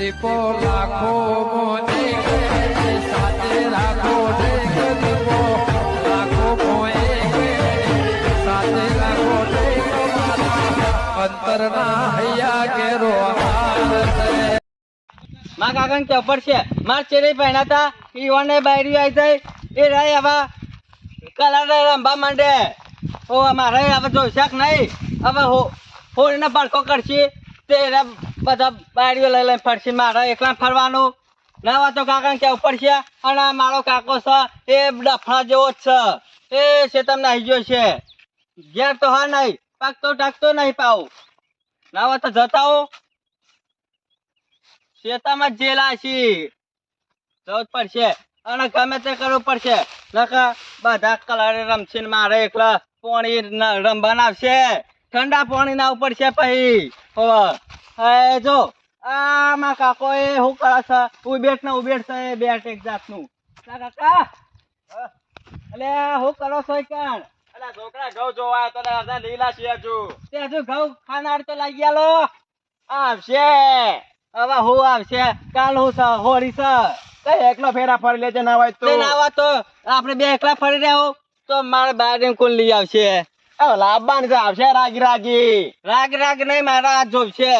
દીપો લાખો મોને સાથે રાખો દીપો લાખો મોએ સાથે રાખો અંતરના હૈયા માં કાકા ને છે, માર ચેરી પહેણા હતા ઈવાને બાયરી આવી જાય એ રહી હવે કલર રંભા માંડે. ઓ મારે હવે જોઈશાક નહીં. હવે હો હોળીને પડકો કરશે. તે એના બધા બાયરીઓ લઈ લઈને ફરશે. મારે એકલા ફરવાનું? ના હોય તો કાકા કેવું પડશે? અને મારો કાકો છે, એ ડફણા જેવો જ છે. એ છે તમને આવી ગયો છે. ઘેર તો હા નહીં પાકતો ટાકતો નહીં પાવ ના હોય તો જતા હો. શેતામાં જેલા છી જવું પડશે. અને ગમે તે કરવું પડશે. નકા બધા કલર રમશે મારે એકલા પોણી રમવાના આવશે. ઠંડા પાણી ના ઉપર પછી ભાઈ. હવે જો આ માં કાકો એ શું કરે છે? ઉબેટ ને ઉબેટ છે બેટ એક જાતનું. ના કાકા એટલે શું કરો છો કાન અલા છોકરા ઘઉં જોવા તો અડધા લીલા છે હજુ. તે હજુ ઘઉં ખાનાર તો લાગી ગયેલો આવશે. હવે હું આવશે? કાલ હું છે હોળી છે કઈ એકલો ફેરા ફરી લેજે ના હોય તો ના આવા તો આપણે બે એકલા ફરી રહ્યા તો મારે બાર કોણ લઈ આવશે? લાવવાની છે આવશે, રાગી રાગી. રાગ રાગ નહીં, મારા હાથ જોબશે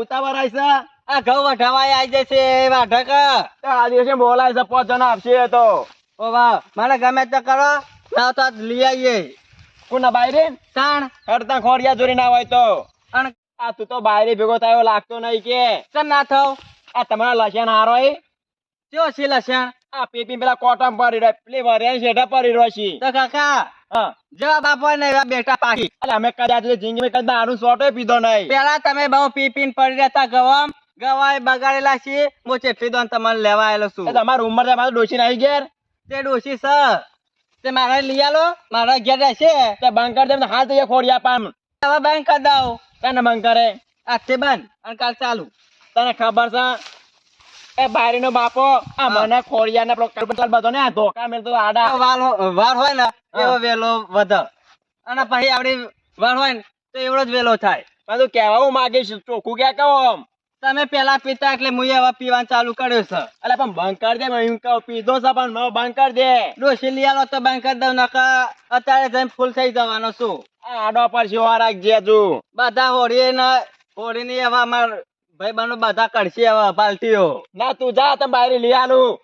ઉતાવળ આવશે આ ઘઉં વઢાવાય આવી જશે વાઢક. આ દિવસે બોલાય છે, પાંચ જણા આપશે તો. ઓ વાહ, મને ગમે તો કરો, ના તો લઈ આવીએ. કોના બાયરે? તાણ. હડતા ખોડિયા જોરી ના હોય તો. અને આ તું તો બાયરે ભેગો થયો, લાગતો નહીં કે. ચમ ના થવ? આ તમારા લસણ હારો એ? કયો છે લસણ? આ પીપી પેલા કોટમ પડી રહ્યો, પેલી વરિયાળી શેઠા પડી રહ્યો છે. તો કાકા જવાબ આપો ને એવા બેટા પાકી અરે અમે કદાચ જિંદગી કદાચ દારૂ સોટો પીધો નહીં. પેલા તમે બહુ પી પીન પડી રહેતા ગવામ. ગવાય બગાડેલા છે હું ચેટલી દોન તમને લેવા આવેલો છું. તમારી ઉંમર છે મારો ડોશી નહીં ઘેર. તે ડોશી સર તે મારે લઈ આલો. મારા ઘેર રહેશે. તે બંકર દે હાથ તો એ ખોડિયા પામ હવે બંધ કરી દઉં. તને બંકરે આજથી બંધ. અને કાલ ચાલુ. તને ખબર છે એ બારીનો બાપો આ મને ખોડિયા પ્રકાર બદલ બધો ને આ ધોકા મેલતો આડા. વાર વાર હોય ને એવો વેલો વધે. અને પછી આપડી વાર હોય ને તો એવડો જ વેલો થાય. તું કહેવા હું માગીશ ચોખ્ખું ક્યાં કહો આમ? તમે પેલા પીતા એટલે મુએ હવે પીવાનું ચાલુ કર્યું છે. એટલે પણ બંધ કરી દે હું કહું પીધો છે પણ મેં બંધ કરી દે. ડોસી લઈ આલો તો બંધ કરી દઉં નકા અત્યારે જઈને ફૂલ થઈ જવાનો છું. આડો પર સેવા રાખજે તું બધા હોળી ને હોળી ની હવે અમાર ભાઈ બનો બધા કરશે હવે પાલટીઓ. ના તું જા તમે બહાર લઈ આલું.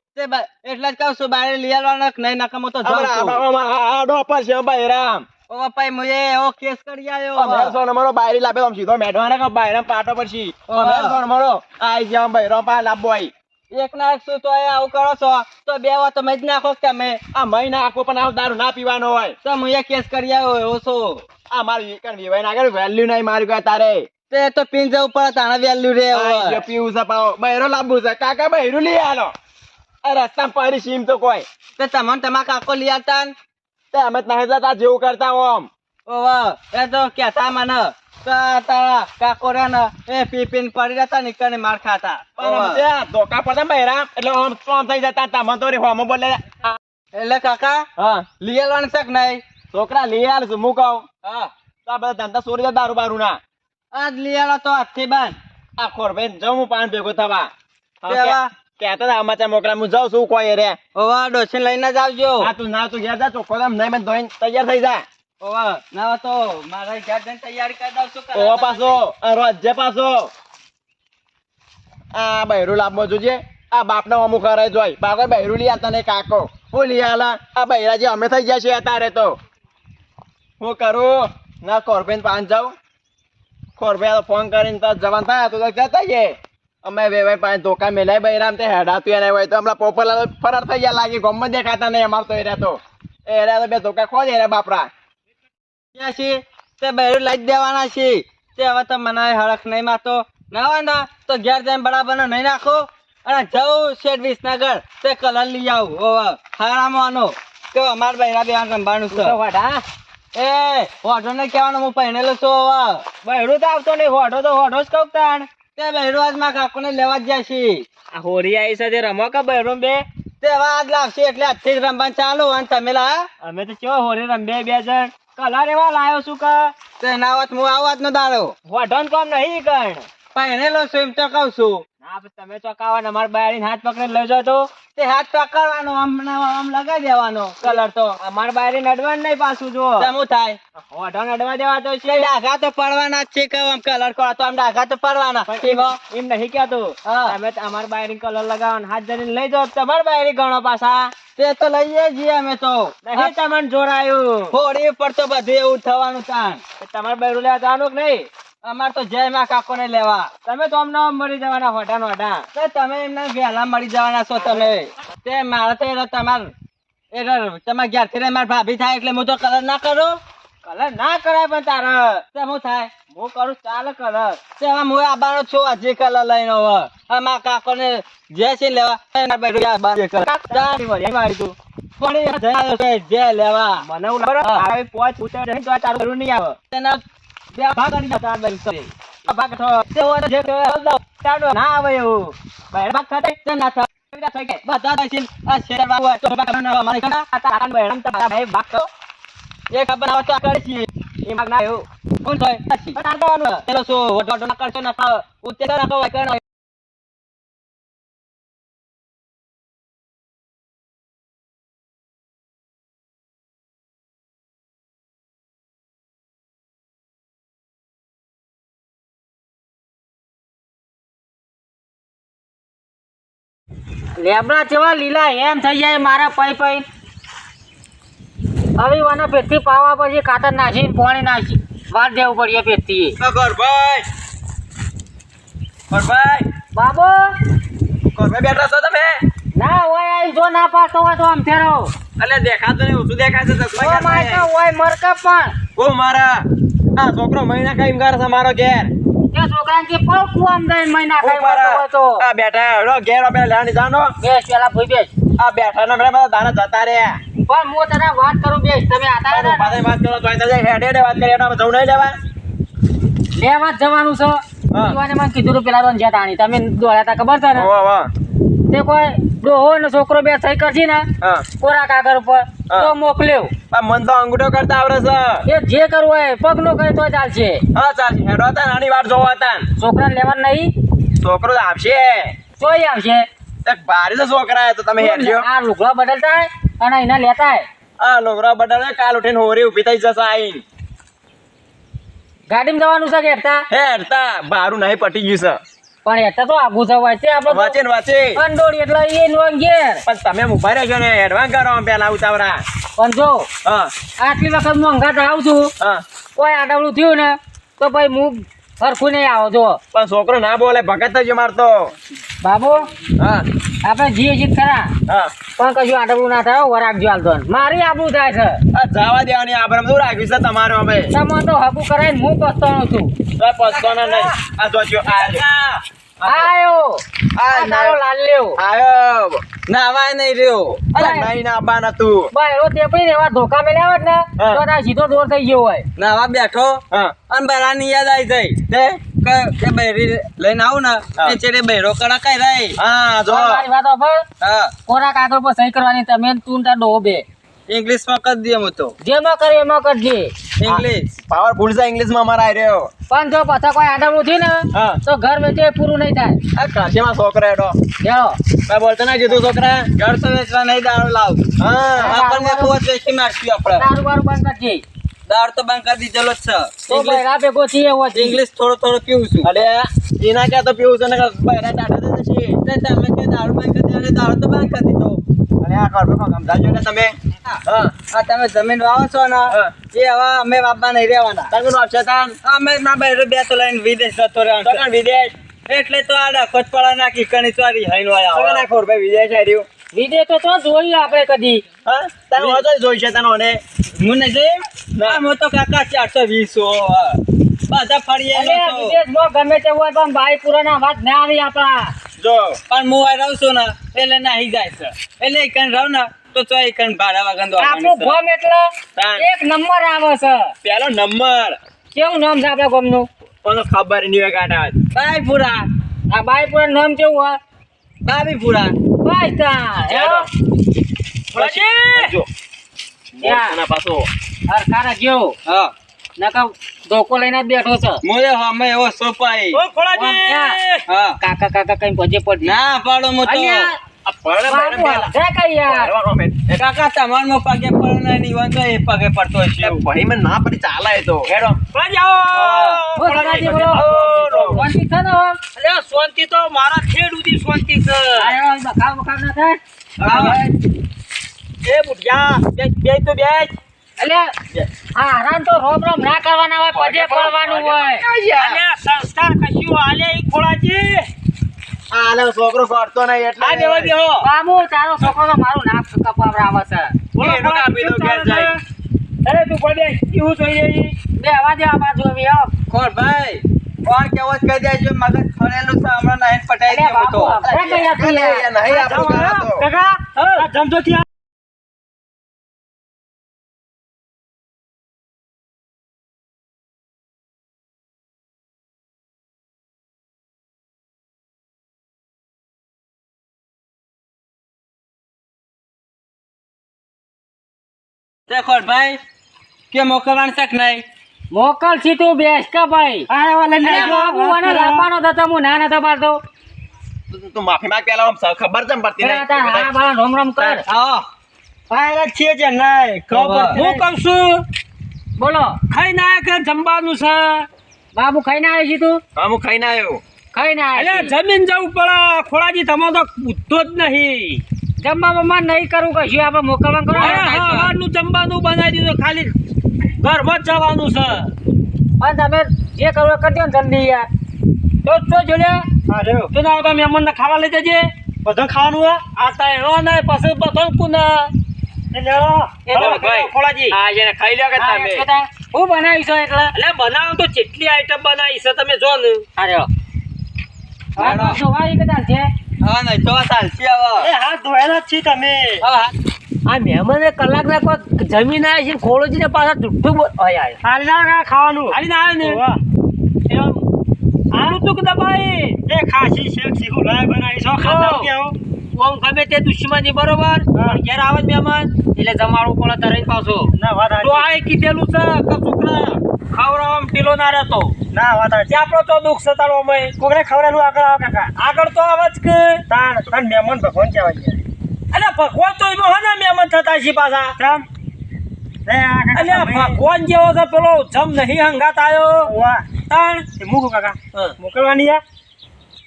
એટલે જ કહું છું બહાર લઈ આવવાના કે નહીં નકમ તો આડો છે. ભાઈ રામ ઓ ભાઈ મુએ ઓ કેસ કરી આવ્યો સોન અમારો બાયરી લાબે તો સીધો મેઢવાને કે બાયરામ પાટો પરથી ઓહો. સોન અમારો આઈ જામ ભાઈ રોપા લાબો આઈ. એક ના એક શું તો એ આવું કરો છો? તો બે વાર તમે જ નાખો કે તમે? આ મહિના નાખો પણ આ દારૂ ના પીવાનો હોય. તો મુએ કેસ કરી આવ્યો એવો છો. આ મારું એકણ વિવાય ના વેલ્યુ નહીં મારી ગયા તારે. તે તો પીન જવું પડે તાણે વેલ્યુ રે હવે. પીવું છે પાવો. બહેરો લાંબુ છે. કાકા બહેરું લઈ આલો. આ રસ્તા પરી સીમ તો કોઈ. તે તમને તમારા કાકો લઈ આવતા તે અમે તને જતા જેવું કરતા ઓમ ઓવે, એ તો કેતા મને. તારા કાકો રે ને એ પીપીન પડી રહેતા ને માર ખાતા. ધોકા પડતા બહેરા એટલે આમ આમ થઈ જતા. તમે તો રે હોમો બોલે. એટલે કાકા હા. લઈ આવવાનું છે કે નહીં? છોકરા લઈ આલ છું. હું કહું? હા. તો આ બધા ધંધા સોરી જાય દારૂ બારૂ ના આજ આલો તો આથી બાન આ ખોરભાઈ જાઉં હું પાન ભેગો થવા. હા, કેવા? કે- કહેતા હતા અમાચા મોકલા હું જાઉં છું કોઈ રે. ઓવા ડોસીને લઈને જ આવજો. હા તું ના તું ઘેર જા ચોખ્ખો દમ નહીં મેં ધોઈને તૈયાર થઈ જા. ઓવા ના તો મારા ઘેર જઈને તૈયારી કરી દઉં છું ઓવા પાછો આ રોજે પાછો. આ બૈરું લાંબો જોજે. આ બાપને અમુક કરે જોઈ બાપે બૈરું લઈ આતા ને કાકો. હું લઈ આલા. આ બૈરા જે અમે થઈ ગયા છે અત્યારે તો. હું કરું? ના કોર્બેન પાન જાઉં. કોરબે ફોન કરીને તો જવાન થાય તો જતા જઈએ અમે વેવાઈ પાસે ધોકા મેલાય બૈરામ તે હેડાતું એને હોય તો હમણાં પોપરલા ફરાર થઈ ગયા, લાગી ગમમાં દેખાતા નહીં અમાર તો એ તો. એ રહ્યા તો બે ધોકા ખોજે રહ્યા બાપરા. ક્યાં છે? તે બહેરું લઈ દેવાના છે. તે હવે તો મને હળખ નહીં મારતો. ના હોય ના તો ઘેર જઈને બરાબર નહીં નાખો અને જવું શેઠ વિસનગર, તે કલર લઈ આવું. હારામાં કે અમાર બહેરા બે રમવાનું છે. એ હોઠો ને કહેવાનું હું પહેરેલો છું હવે. બહેરું તો આવતો નહીં હોઠો તો હોઠો જ કહું તાણ. તે બહેરું આજ મારા કાકોને લેવા જ જાય આ હોરી આવી સાથે રમો કે બહેરું બે? તે હવે આજ લાવશે એટલે આજથી જ રમવાનું ચાલુ અને તમે લા. અમે તો કેવો હોરી રમે બે જણ. કલર એવા લાયો છું કે? તે ના હું હું આવાજ નો દાડો. ને કોમ નહીં કણ. પહેરેલો છું એમ તો કહું છું. ના તમે ચોકાવા ને અમાર બાયડી હાથ પકડી લઈ તો. તે હાથ પકડવાનો આમ આમ લગાવી દેવાનો કલર તો. અમાર બાયડી નડવાનું નહીં પાછું જો શું થાય? ઓઢો નડવા દેવા તો છે. ડાઘા તો પડવાના જ છે કે આમ કલર કરો તો આમ ડાઘા તો પડવાના. એમ નહીં કહેતું. તમે અમારા અમાર બાયડી કલર લગાવવાનો હાથ ધરીને લઈ જાઓ તમારા બાયડી ગણો પાછા. તે તો લઈએ છીએ અમે તો. નહીં તમને જોડાયું. હોળી પર તો બધું એવું થવાનું તાણ. તમારે બાયરું લેવા જવાનું કે નહીં? અમાર તો જય માં કાકો ને લેવા. તમે તો અમને મરી જવાના હોટા નોટા તમે એમને વહેલા મરી જવાના છો તમે તે મારે તો તમાર એટલે તમારે ઘેરથી રહી મારી ભાભી થાય એટલે હું તો કલર ના કરું. કલર ના કરાય પણ તારે. શું થાય? હું કરું ચાલે કલર. તે હવે હું આબાનો છું હજી કલર લઈને હવે હવે મારા કાકો ને જે છે લેવા. એના બેઠું મારી તું. પણ એ જે લેવા. મને એવું લાગે આવે પોચ ઉતર તો આ તારું ઘરું નહીં આવે. તેના બે ભાગ કરી જતા બેન કરી ભાગ થો તે હોય જે કે તાડો ના આવે એવું. બહાર ભાગ થતા તે ના થાય. બધા થઈ ગયા. કરશો, ના ખાવ લેબડા જેવા લીલા એમ થઈ જાય મારા પૈ પૈ હવે વાના પેટથી પાવા પછી ખાતર નાખીને પાણી નાખી. વાર દેવું પડીએ પેટથી. ગોરભાઈ. ગોરભાઈ. બાબો. ગોરભાઈ બેઠા છો તમે? ના હોય આઈ જો ના પાસ હોય તો આમ ફેરો. એટલે દેખાતો નહીં ઓછું દેખાય છે તો માય. હોય મરકા પણ. ઓ મારા. આ છોકરો મહિના કાંઈ કરે છે મારો ઘેર. તે છોકરાને કે પળ કુવામ દઈને તો. આ બેઠા હેડો ઘેર આપણે લેવાની જાણો બેસ પેલા ભઈ બેસ. આ બેઠા ને બધા દાના જતા રે પણ હું તને વાત કરું બેસ. તમે આતા હતા વાત કરો તો અહીં તો હેડે હેડે વાત કરી હેડો જવું નહીં લેવા. લેવા જ જવાનું છે. મને કીધું પેલા જ્યાં તાણી. તમે દોડ્યા ખબર છે ને? તે કોઈ ડોહો ને છોકરો બે સહી કરજી ને કોરા કાગર ઉપર તો મોકલ્યો. મન તો અંગૂઠો કરતા આવડે છે. એ જે કરવું હોય પગનો કરે તો ચાલશે હા ચાલશે. હેડો હતા નાની વાર જોવા હતા છોકરા લેવાનું નહીં. છોકરો આવશે. તોય આવશે. ભારે તો છોકરા તો તમે હેડજો. આ લુગડા બદલતા અને એના લેતા આ લોગરા બદલે કાલ ઉઠીને હોરી ઊભી થઈ જશે આઈન. ગાડીમાં જવાનું છે કે હેડતા? હેડતા. બારું નહીં પટી ગયું પણ એટલે તો આગુ થવાય છે છે આપણે વાંચે ને વાંચે. અંડોળી એટલે એ નો ઘેર. પણ તમે ઊભા રહેજો ને એડવાન્સ કરો પેલા ઉતાવરા પણ જો હા. આટલી વખત મોંઘા આવું છું હા. કોઈ આડાવડું થયું ને તો ભાઈ હું સરખું નહીં આવો જો પણ છોકરો ના બોલે ભગત જ મારતો બાબુ હા. આપણે જીએ જીત ખરા. હા. પણ કશું આડાવડું ના થાય વરાગજો હાલતો મારી આબરૂ થાય છે. જવા દેવાની આબરમ શું રાખ્યું છે તમારો અમે તમે તો હકું કરાઈને હું પસ્તાણો છું. આ પસ્તોના નહીં. આ જોજો આ લ્યો. આયો. આ આ તારો લાલ આયો. નાવાય નહીં રહ્યો. અરે નહીં ના બા ભાઈ એવો તેપડી એવા ધોકા મેલ્યા હોત ને તો સીધો દોર થઈ ગયો હોય. નાવા બેઠો. હા. અને બરાની યાદ આવી જાય. તે કે એ લઈને આવું ને. એ ચેડે બેરો કડા કઈ રહી હા જો. મારી વાત. હા. કોરા કાગળ પર સહી કરવાની તમે તું તાર ડોહો બે. ઇંગ્લિશમાં કર દે હું તો. જેમાં કરે એમાં કરજે ઇંગ્લિશ પાવરફુલ છે ઇંગ્લિશમાં મારા આઈ રહ્યો પણ જો પાછા કોઈ આડામું ઉઠી ને તો ઘર વેચે પૂરું નહીં થાય. આ કાશીમાં છોકરા એડો જાઓ મેં બોલતો ના કીધું છોકરા ઘર તો વેચવા નહીં દારૂ લાવ. હા. આપણને કુવત વેચી નાખશું આપણે. દારૂ બારૂ બંધ કરજે દાર તો બંધ કરી દીધેલો જ છે. તો ઇંગ્લિશ બૈરા ભેગો થઈએ એવો ઇંગ્લિશ થોડો થોડો પીવું છું. અરે એના ક્યાં તો પીવું છું ને કે બહેરા ટાટા થશે છે તે તમે કે દારૂ બંધ કરી દે દારૂ તો બંધ કરી દીધો. અને આ કરતો સમજાજો ને તમે. હા. તમે જમીન વાવો છો ને હા. એ હવે અમે વાપવા નહીં રહેવાના. તમે વાપશો તાન? અમે ના બૈરો બે તો લઈને વિદેશ જતો રહ્યો વિદેશ? એટલે તો આ ડખો જ પડા નાખી કણી ચોરી હઈનો આવ્યા આયા ના ખોર ભાઈ વિદેશ આવ્યું વિદેશ તો તો જોયું આપણે કદી? હા? તને હોતો જ જોઈ છે તને ઓને મને જે? ના. હું મો તો કાકા ચારસો વીસો બધા ફરીએ અરે વિદેશમાં ગમે તે હોય પણ ભાઈ પુરાના વાત ના આવી આપણા. જો. પણ હું આ રહું છું ને એટલે નાહી જાય છે. એટલે કઈ રહું ને તો ચો એકન ભાડા વગર આપણું ગોમ એટલે. એક નંબર આવે છે. પેલો નંબર. કેવું નામ છે આપણા ગોમનું? કોનો ખબર નહીં હોય કાઢા બાય પૂરા આ બાઈપુરા નામ કેવું હોય? બાબી પૂરા બાઈ તા ચાલો. પછી? જો ના પાછો. અર હરખારા ગયો. હા. નકા ધોકો લઈને બેઠો છે. મોરે હમે એવો સોપાઈ. ઓ ખોળાજી હા. કાકા કાકા કઈ પજે પડી. ના પાડો મો તો અલ્યા, આ પડે બાબુ, પડે હે કઈ યાર. કાકા તમાર પગે પડે નહીં વન એ પગે પડતો છે. ભાઈ મને ના પડી ચાલે તો. હેડો. ખોળાજી આવો. બોલ, કાકાજી, બોલો. શાંતિ છે ને શાંતિ તો મારા ખેડ સુધી શાંતિ છે. બખાવ બખાવ ના થાય. એ બુઢિયા બે તો બે અલ્યા, આ હરામ તો રોમ રોમ ના કરવાના હોય પગે પડવાનું હોય. અલ્યા સંસ્કાર કશું હાલે ઈ ખોળાજી આ લે છોકરો કરતો નહીં એટલે આ દેવા બેહો મામુ તારો છોકરો તો મારું નાક કપાવડાવે છે બોલો એનો કાપી દો, ઘેર જાય. અરે તું પડે કેવું જોઈએ ઈ? બે આવા દે આ બાજુ આવી આવ. કોણ ભાઈ કોણ કેવો જ કહી દેજો મગજ ખોલેલું છે હમણાં નહીં પટાઈ દેવું તો અરે કઈ નહીં આપણું તો. કાકા આ જમજો ત્યાં તે ભાઈ કે મોકલવાનું છે કે નહીં? મોકલ છી તું બેસ કે ભાઈ? આ વાલે અરે બાબુ અને લાવવાનો તો તમે ના નતો પાડતો. તું- તું માફી માંગ પેલા આમ ખબર છે પડતી અરે હા નહીં બાળા રોમ રોમ કર. આયલા છીએ છે નહીં ખબર. હું કહું છું? બોલો. ખાઈ ના કે જમવાનું છે? બાબુ ખાઈને આવી છી તું? હા હું ખાઈને આવ્યો. ખાઈ ના આવ્યો. જમીન જવું પડે ખોળાજી તમે તો પૂછતો જ નહીં. જમવા બમવા નહીં કરવું કશું આપણે મોકલવા કરો. સવારનું જમવાનું બનાવી દીધું ખાલી ઘરમાં જ જવાનું છે. પણ તમે જે કરો કરજો ને જલ્દી યાર. તો તો જોડે તું ના આવતા મહેમાનને ખાવા લઈ જજે. બધું ખાવાનું હે આ તો એનો નહીં પછી બધું. ખોળાજી. હા જેને ખાઈ લ્યો તમે? હું બનાવીશ એટલે એટલે બનાવો તો જેટલી આઈટમ બનાવી છે તમે જો ને. અરે. કદાચ છે. હા નહીં તો ચાલશે હવે એ હાથ ધોયેલા જ છી તમે. હા હા. આ મહેમાને કલાક ના કોઈ જમીન આવે છે ખોળોજી ને પાછા આય. આય ના ખાવાનું. હાલી ના આવે ને આનું તું દબાઈ? એ ખાસી શેખ શીખું લાય બનાવી. છો ખાતા કેવું? આમ ગમે તે દુશ્મની બરોબર? ઘેર આવે મહેમાન એટલે જમાડવું પડે તરત પાછો. ના તો આ કીધેલું છે કે છોકરા ખવડાવવામાં ઢીલો ના રહેતો. ના વાતા આપણો તો દુઃખ સતાડો અમે કોકને ખવડાનું આગળ આવ કાકા. આગળ તો આવે જ કે. તાણ તાણ મહેમાન ભગવાન કહેવાય છે. અરે ભગવાન તો એમાં ને મહેમાન થતા છે પાછા. રામ અલ્યા ભગવાન જેવો તો પેલો જમ નહીં હંગાત આવ્યો તાણ? મૂકો કાકા. મોકલવાની યા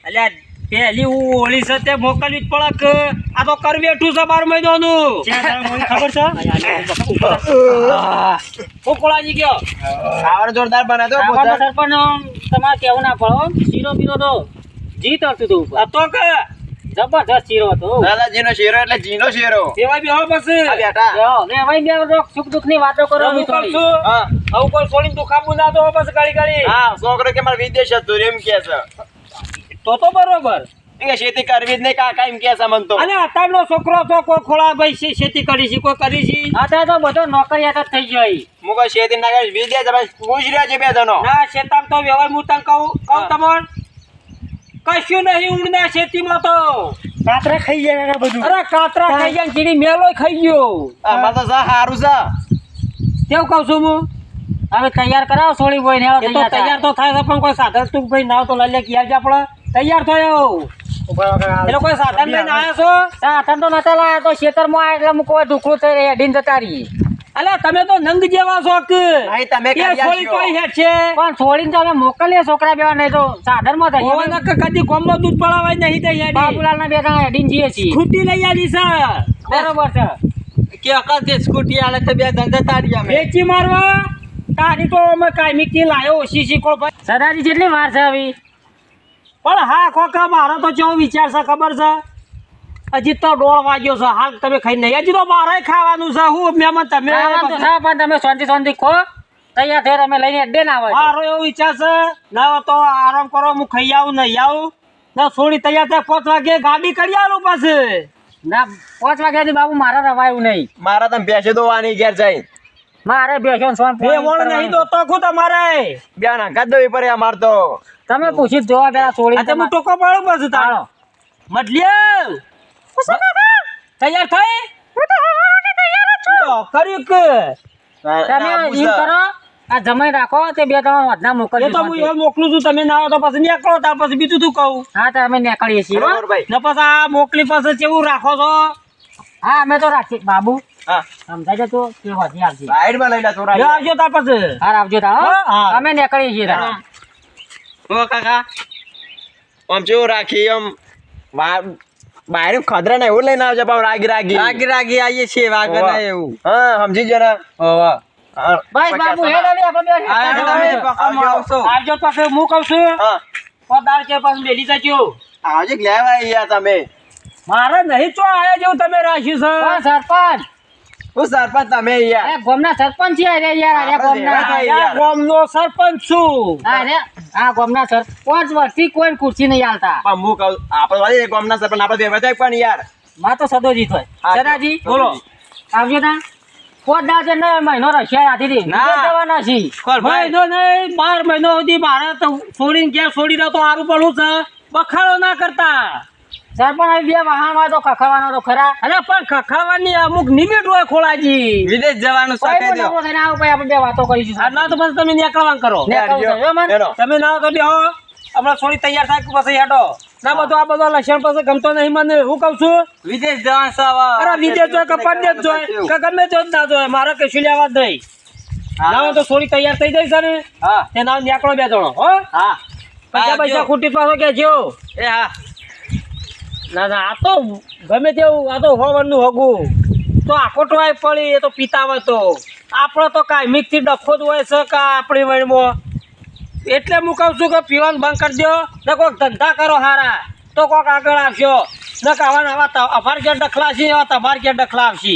અલ્યા પહેલી ઓળી છે તે મોકલવી જ પડક. આ તો કર બેઠું છે બાર મહિનાનું. ખબર છે? હું કોળાજી ગયો. ખાવાનું જોરદાર ખાવાનો સરપંચ તમારે કેવું ના પડો શીરો બીરો તો જીત હતું તું તો કે? જબરજસ્ત શીરો હતો. દાદાજીનો શેરો એટલે જીનો શેરો. દેવાય બેહો પછી. આ બેટા જો, ને બે રોક સુખ દુઃખની વાતો કરો હું હા. આવું કોઈ દુખાવું ના તો પછી ગાડી ગાડી હા છોકરો કે મારે વિદેશ હતું એમ કે છે. તો તો બરોબર. કે ખેતી કરવી જ નહીં કાકા એમ કે છે તો. અને અત્યારનો છોકરો તો કોઈ ખોળા ભાઈ છે, ખેતી કરી છે કોઈ કરી છે? અત્યારે તો બધો નોકરી હતા થઈ જાય ઈ. હું કોઈ ખેતી ના કરીશ વિદેશ હવે પૂછ રહ્યા છે બે જણો ના શેતામ તો વ્યવહાર હું તને કહું કહું તમને? કશું નહીં ઊંડના ખેતીમાં તો. કાતરા ખાઈ જાય બધું? અરે કાતરા ખાઈ જાય ને ચીડી મેલો ખાઈ ગયો. આમાં તો સા સારું છે કેવું કહું છું હું? હવે તૈયાર કરાવો સોળી ભાઈ ને તૈયાર તો થાય છે પણ કોઈ સાધન તું ભાઈ ના તો લઈ લે ક્યાં આવજે આપણે તૈયાર થયો. એ લોકો સાધન લઈને આવ્યા છો? સાધન તો નતા લાયા તો ખેતરમાં આવ્યા એટલે મૂકવા ઢુકડું થઈ અડીને જતા રહી અલ્યા તમે તો નંગ જેવા છો કે? તમે છોડી છો. કોઈ હેઠ છે? પણ છોડીને તમે મોકલીએ છોકરા બેવા નહીં તો સાધનમાં થઈ ઓવાના કે કદી કોમમાં દૂધ પડાવાય નહીં તઈ હેડી. બાબુલાલ ના બે જણા અડીને જઈએ છીએ. ખૂટી લઈ આલી છે. બરોબર છે. કે અકલ તે સ્કૂટી આલે તો બે ધંધા તારી અમે. વેચી મારવા? તારી તો અમે કાયમિકથી લાયો ઓછી શીખો ભાઈ. સદાજી જેટલી વાર છે હવે પણ હા ખોખા મારો તો કેવો વિચાર છે ખબર છે? હજી તો દોઢ વાગ્યો છે હાલ તમે ખાઈ નહીં. હજી તો મારે ખાવાનું છે હું મહેમાન તમે તો પણ તમે શાંતિ શાંતિ ખો તૈયાર થઈ અમે લઈને અડ્ડે ના આવે મારો એવો વિચાર છે ના તો આરામ કરો હું ખાઈ આવું નહીં આવું. ના સોડી તૈયાર થાય પાંચ વાગે ગાડી કરી આવું પછી. ના પાંચ વાગ્યાથી બાબુ મારે રવાયું નહીં. મારા તમે બેસે દોવાની ઘેર જાય મારે બેસો સોન નહીં તો તો ખુદ તમારે બે ના કાદ દવી પડે અમાર તો. તમે પૂછી જ જોવા પેલા છોડી તમે હું ટોકો પાડું પછી તાળો મતલિયે તૈયાર થઈ? તો કર્યું કે તમે ના, કરો આ જમાઈ રાખો તે બે ત્રણ વધના એ મોકલજો તો હું એ મોકલું છું તમે ના આવો તો પછી નીકળો પછી બીજું તું કહું? હા તો અમે નીકળીએ છીએ ને પછી આ મોકલી પછી કેવું રાખો છો? હા અમે તો રાખીએ. બાબુ હા. સમજાય તો? તે હોજી આવજે. સાઈડમાં લઈ લે થોડા આવજો ત્યાર પછી. હા આવજો તા હા, હા. અમે નીકળીએ છીએ તા. કાકા આમ જેવું રાખી આમ બહાર ખદરા ને એવું લઈને આવજો પાછું રાગી રાગી. રાગી રાગી આવીએ છીએ વાગર ઓવા. એવું. હા સમજી. બસ બાબુ હવે આપણે આવજો. હું કહું છું? હા. પદાર કે પછી મેલી જજો. આવજે લેવા યાર તમે. મારે નહીં ચો આયા જેવું તમે રાખ્યું પણ છે સરપંચ. હું સરપંચ તમે યાર એ ગામના સરપંચ છે અરે યાર અરે ગામના. ગામનો સરપંચ છું. અરે આ ગામના સરપંચ વર્ષથી કોઈ ખુરશી નહીં હાલતા. પણ હું કહું આપણે વાળી ગામના સરપંચ આપણે વ્યવસાય થાય પણ યાર. માં તો સદોજી થાય સદાજી બોલો. આવજો તા પોત છે ને મહિનો રશિયા આથી ના. જવાના છી. ભાઈ? મહિનો નહીં બાર મહિનો સુધી મારે તો છોડીને ક્યાં છોડી દો તો સારું પડવું છે. બખાડો ના કરતા. સરપંચ હવે બે વાહન તો ખખડવાનો તો ખરા. અરે પણ ખખાવાની અમુક નિમિટ હોય ખોળાજી. વિદેશ જવાનું કોઈ શકે દો નવરો થઈને આવો આપણે બે વાતો કરીશું આ ના તો પછી તમે નીકળવાનું કરો. ને કહું છું, હો મન? એનો. તમે ના હોય તો બેહો હમણાં છોડી તૈયાર થાય પછી હેડો ના બધું આ બધો લક્ષણ પછી ગમતો નહીં મને. હું કઉ છું? વિદેશ જવાનું છે અરે વિદેશ જોય કે પરદેશ જોય? કે ગમે તો ના જોય. મારે કશું લેવા જ નહીં. ના તો છોડી તૈયાર થઈ જાય સર ને હા. તે ના નીકળો બે જણો હો. હા. પૈસા પૈસા ખૂટી પાછો કે જો એ હા. ના ના, આ તો ગમે તેવું, આ તો હોવાનું હગું. તો આખો ટવાય પડી, એ તો પીતા તો. આપણો તો કાંઈ થી ડખો જ હોય છે કા આપણી વયમાં? એટલે હું કહું છું કે પીવાનું બંધ કરી દો ને કોઈક ધંધા કરો હારા. તો કોઈક આગળ આવશો ને આવા નવા અભાર ક્યાં ડખલા છે, એવા તમારે ક્યાં ડખલા આવશે.